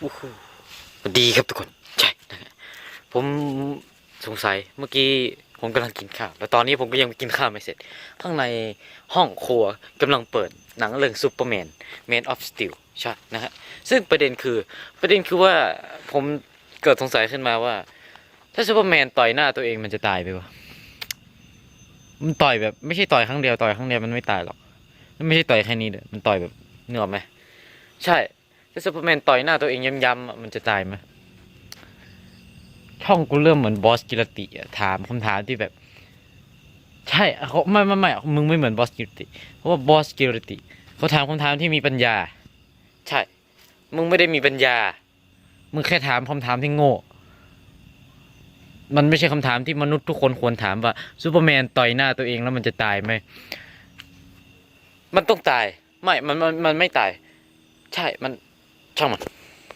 โอ้โหดีครับทุกคน ใช่นะฮะผมสงสัยเมื่อกี้ผมกำลังกินข้าว แล้วตอนนี้ผมก็ยังกินข้าวไม่เสร็จ ข้างในห้องครัวกำลังเปิดหนังเรื่องซูเปอร์แมน Man of Steel ใช่นะฮะ ซึ่งประเด็นคือประเด็นคือว่าผมเกิดสงสัยขึ้นมาว่า ถ้าซูเปอร์แมนต่อยหน้าตัวเองมันจะตายไปวะมันต่อยแบบไม่ใช่ต่อยครั้งเดียวต่อยครั้งเดียวมันไม่ตายหรอก มันไม่ใช่ต่อยแค่นี้เด้อมันต่อยแบบเหนืออกไหมใช่ ถ้าซูเปอร์แมนต่อยหน้าตัวเองย้ำๆมันจะตายไหมช่องกูเริ่มเหมือนบอสกิรติถามคำถามที่แบบ ใช่เขาไม่ไม่ไม่มึงไม่เหมือนบอสกิรติ เพราะว่าบอสกิรติเขาถามคำถามที่มีปัญญา ใช่ มึงไม่ได้มีปัญญา มึงแค่ถามคำถามที่โง่ มันไม่ใช่คำถามที่มนุษย์ทุกคนควรถามว่าซูเปอร์แมนต่อยหน้าตัวเองแล้วมันจะตายไหมมันต้องตาย ไม่ มันมันมันไม่ตาย ใช่ มัน ช่างมัน